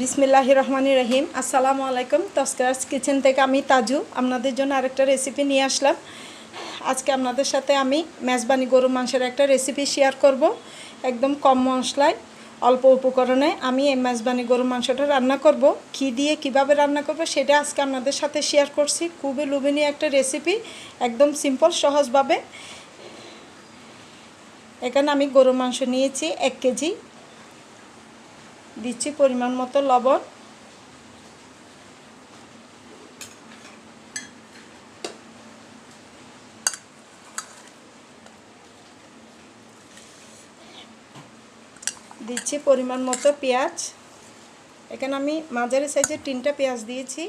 বিসমিল্লাহ রহমান রহিম আসসালামু আলাইকুম। তস্করাজ কিচেন থেকে আমি তাজু আপনাদের জন্য আরেকটা রেসিপি নিয়ে আসলাম। আজকে আপনাদের সাথে আমি মেজবানি গরু মাংসের একটা রেসিপি শেয়ার করব। একদম কম মশলায়, অল্প উপকরণে আমি এই মেজবানি গরু মাংসটা রান্না করব। কী দিয়ে কীভাবে রান্না করব সেটা আজকে আপনাদের সাথে শেয়ার করছি। খুবই লোভনীয় একটা রেসিপি একদম সিম্পল সহজভাবে। এখানে আমি গরু মাংস নিয়েছি এক কেজি। দিচ্ছি পরিমাণ মতো লবণ। দিচ্ছি পরিমাণ মতো পেঁয়াজ। এখানে আমি মাঝারি সাইজের তিনটা পেঁয়াজ দিয়েছি।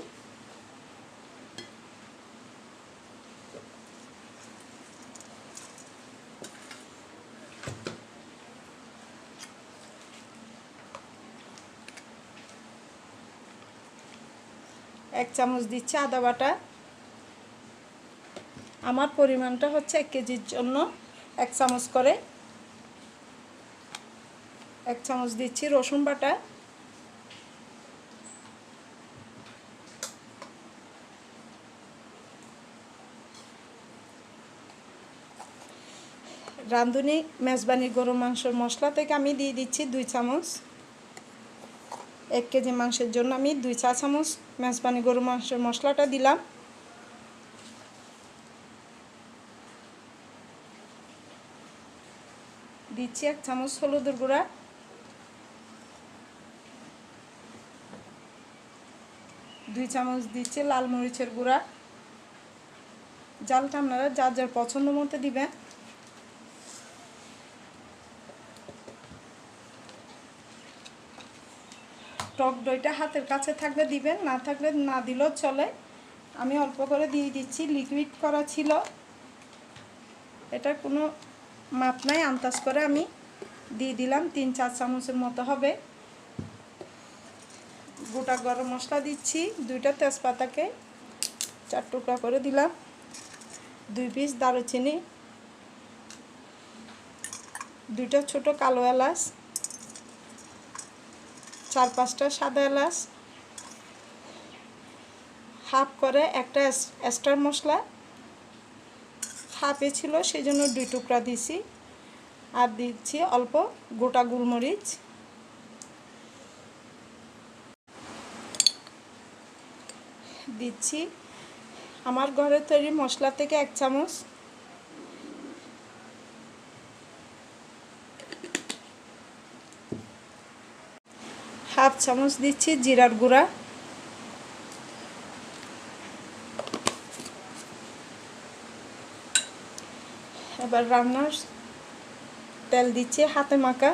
এক চামচ দিচ্ছি আদা বাটা। আমার পরিমাণটা হচ্ছে এক কেজির জন্য এক চামচ করে। এক চামচ দিচ্ছি রসুন বাটা। রাঁধুনি, মেজবানি গরু মাংসের মশলা থেকে আমি দিয়ে দিচ্ছি দুই চামচ। এক কেজি মাংসের জন্য আমি দুই চা চামচ মেজবানি গরু মাংসের মশলাটা দিলাম। দিচ্ছি এক চামচ হলুদের গুঁড়া। দুই চামচ দিচ্ছি লাল মরিচের গুঁড়া। জালটা আপনারা যার যার পছন্দ মতো দিবেন। টক দইটা হাতের কাছে থাকলে দিবেন, না থাকলে না দিলেও চলে। আমি অল্প করে দিয়ে দিচ্ছি লিকুইড করা ছিল। এটা কোনো মাপ নাই, আন্দাজ করে আমি দিয়ে দিলাম, তিন চার চামচের মতো হবে। গোটা গরম মশলা দিচ্ছি, দুইটা তেজপাতাকে চার টুকরা করে দিলাম। দুই পিস দারুচিনি, দুইটা ছোট কালো এলাচ। চার পাঁচটা সাদা এলাচ, হাফ করে একটা এক্সট্রা মশলা, হাফে ছিল সেই জন্য দুই টুকরা দিছি আর দিচ্ছি অল্প গোটা গোলমরিচ। দিচ্ছি আমার ঘরে তৈরি মশলা থেকে এক চামচ হাফ চামচ দিচ্ছি জিরার গুঁড়া। এবার রান্নার তেল দিচ্ছি হাতে মাখা।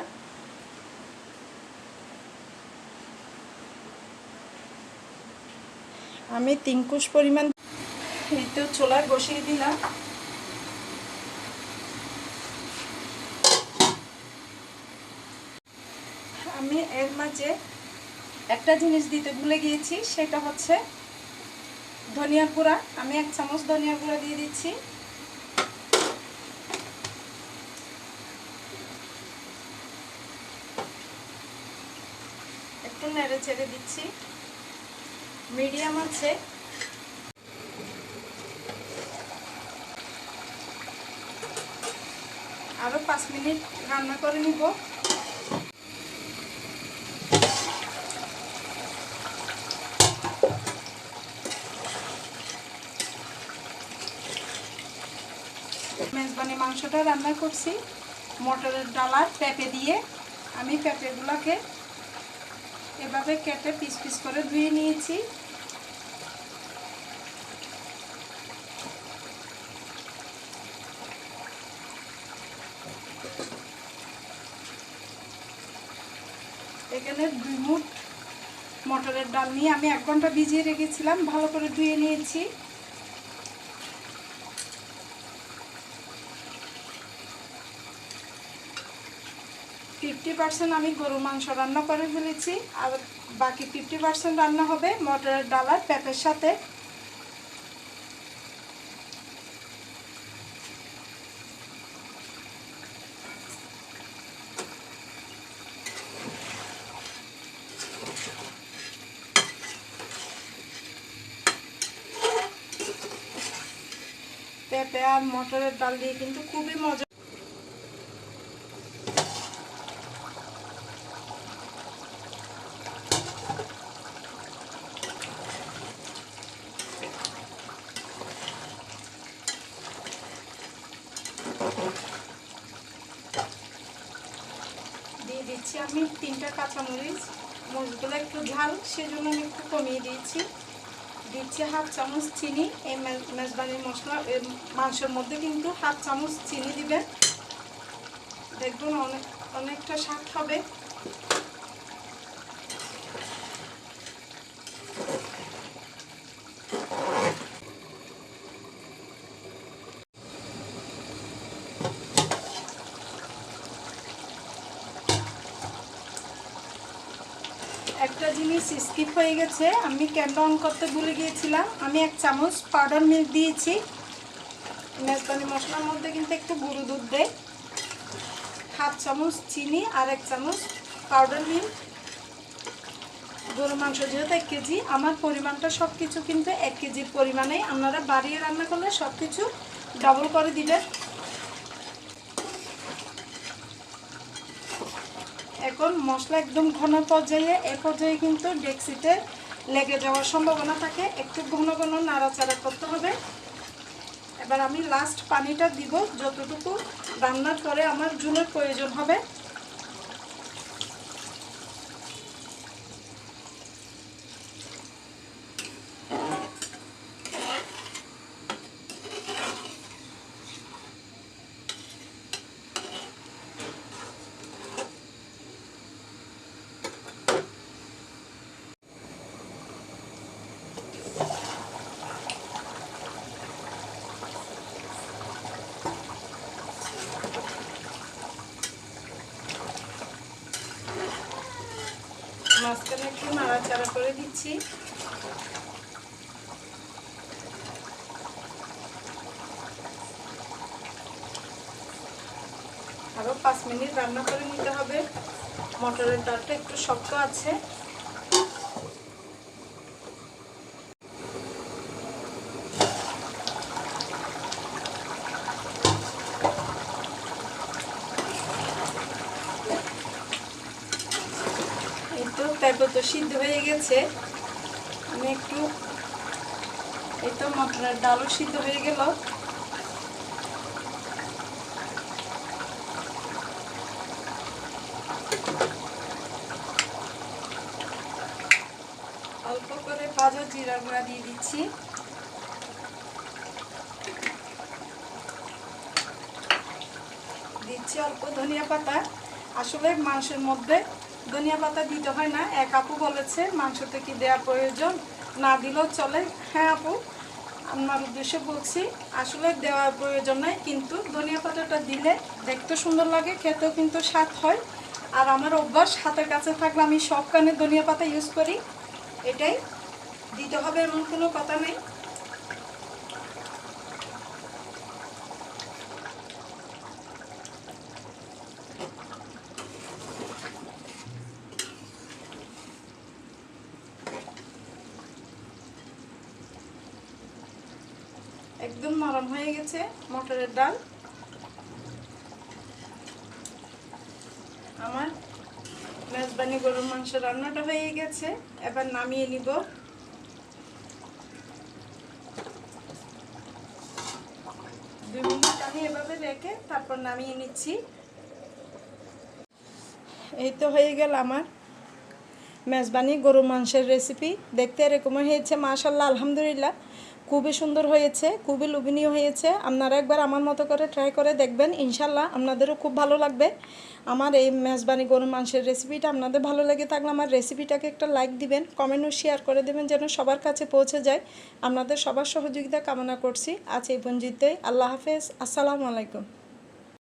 আমি তিন কুশ পরিমাণ এই তো বসিয়ে দিলাম। আমি এর মাঝে একটা জিনিস দিতে ভুলে গিয়েছি, সেটা হচ্ছে ধনিয়ার গুঁড়া। আমি এক চামচ ধনিয়ার গুঁড়া দিয়ে দিচ্ছি। একটু নেড়ে ছেড়ে দিচ্ছি। মিডিয়াম আছে। আরও পাঁচ মিনিট রান্না করে নিব। মেজবানি মাংসটা রান্না করছি। মটরের ডালার পেঁপে দিয়ে। আমি পেঁপেগুলোকে এভাবে কেটে পিস পিস করে ধুয়ে নিয়েছি। এখানে দুই মুঠ মটরের ডাল নিয়ে আমি এক ঘণ্টা ভিজিয়ে রেখেছিলাম। ভালো করে ধুয়ে নিয়েছি। ফিফটি পার্সেন্ট আমি গরুর মাংস রান্না করে ফেলেছি, আর বাকি ফিফটি পার্সেন্ট রান্না হবে মটরের ডাল আর পেঁপের সাথে। পেঁপে আর মটরের ডাল দিয়ে কিন্তু খুবই মজা দিচ্ছি আমি তিনটা কাঁচামরিচ। মরিচগুলো একটু ঝাল, সেজন্য আমি একটু কমিয়ে দিয়েছি। দিচ্ছি হাফ চামচ চিনি, এই মেজবানির মশলা মাংসের মধ্যে কিন্তু হাফ চামচ চিনি দিবেন। দেখবেন অনেক অনেকটা স্বাদ হবে। জিনিস স্কিপ হয়ে গেছে। আমি ক্যামেরা অন করতে ভুলে গিয়েছিলাম। আমি এক চামচ পাউডার মিল্ক দিয়েছি। মেজবানি মশলার মধ্যে কিন্তু একটু গুঁড়ো দুধ দেয় হাফ চামচ চিনি আর এক চামচ পাউডার মিল্ক গরু মাংস যেহেতু এক কেজি, আমার পরিমাণটা সব কিছু কিন্তু এক কেজির পরিমাণে আপনারা বাড়িয়ে রান্না করলে সব কিছু ডাবল করে দিবেন। এখন মশলা একদম ঘন পর্যায়ে, এ পর্যায়ে কিন্তু ডেক্সিতে লেগে যাওয়ার সম্ভাবনা থাকে। একটু ঘন ঘন নাড়াচাড়া করতে হবে। এবার আমি লাস্ট পানিটা দিব, যতটুকু রান্নার পরে আমার জুনের প্রয়োজন হবে। মাঝখানে একটু নাড়াচাড়া করে দিচ্ছি। আরও পাঁচ মিনিট রান্না করে নিতে হবে। মটরের ডালটা একটু শক্ত আছে এই তো সিদ্ধ হয়ে গেছে। আমি একটু এই তো মটরের ডালও সিদ্ধ হয়ে গেল। অল্প করে ভাজা জিরা গুঁড়া দিয়ে দিচ্ছি। দিচ্ছি অল্প ধনিয়া পাতা। আসলে মাংসের মধ্যে ধনিয়া পাতা দিতে হয় না। এক আপু বলেছে, মাংসতে কি দেওয়া প্রয়োজন? না দিলেও চলে। হ্যাঁ আপু, আমার উদ্দেশ্যে বলছি, আসলে দেওয়ার প্রয়োজন নাই, কিন্তু ধনিয়া পাতাটা দিলে দেখতে সুন্দর লাগে, খেতেও কিন্তু স্বাদ হয়। আর আমার অভ্যাস, হাতের কাছে থাকলে আমি সব কানে ধনিয়া পাতা ইউজ করি। এটাই। দিতে হবে এমন কোনো কথা নেই। একদম নরম হয়ে গেছে মটরের ডাল। আমার মেজবানি গরুর মাংস রান্নাটা হয়ে গেছে। এবার নামিয়ে নিব। দুই মিনিট আমি এভাবে রেখে তারপর নামিয়ে নিচ্ছি। এই তো হয়ে গেল আমার মেজবানি গরু মাংসের রেসিপি দেখতে এরকম হয়েছে মাশাল্লাহ আলহামদুলিল্লাহ। খুবই সুন্দর হয়েছে, খুবই লোভনীয় হয়েছে। আপনারা একবার আমার মতো করে ট্রাই করে দেখবেন, ইনশাল্লাহ আপনাদেরও খুব ভালো লাগবে। আমার এই মেজবানি গরু মাংসের রেসিপিটা আপনাদের ভালো লেগে থাকলে আমার রেসিপিটাকে একটা লাইক দিবেন কমেন্টও শেয়ার করে দেবেন যেন সবার কাছে পৌঁছে যায়। আপনাদের সবার সহযোগিতা কামনা করছি। আজ এই পঞ্জিতে আল্লাহ হাফেজ। আসসালামু আলাইকুম।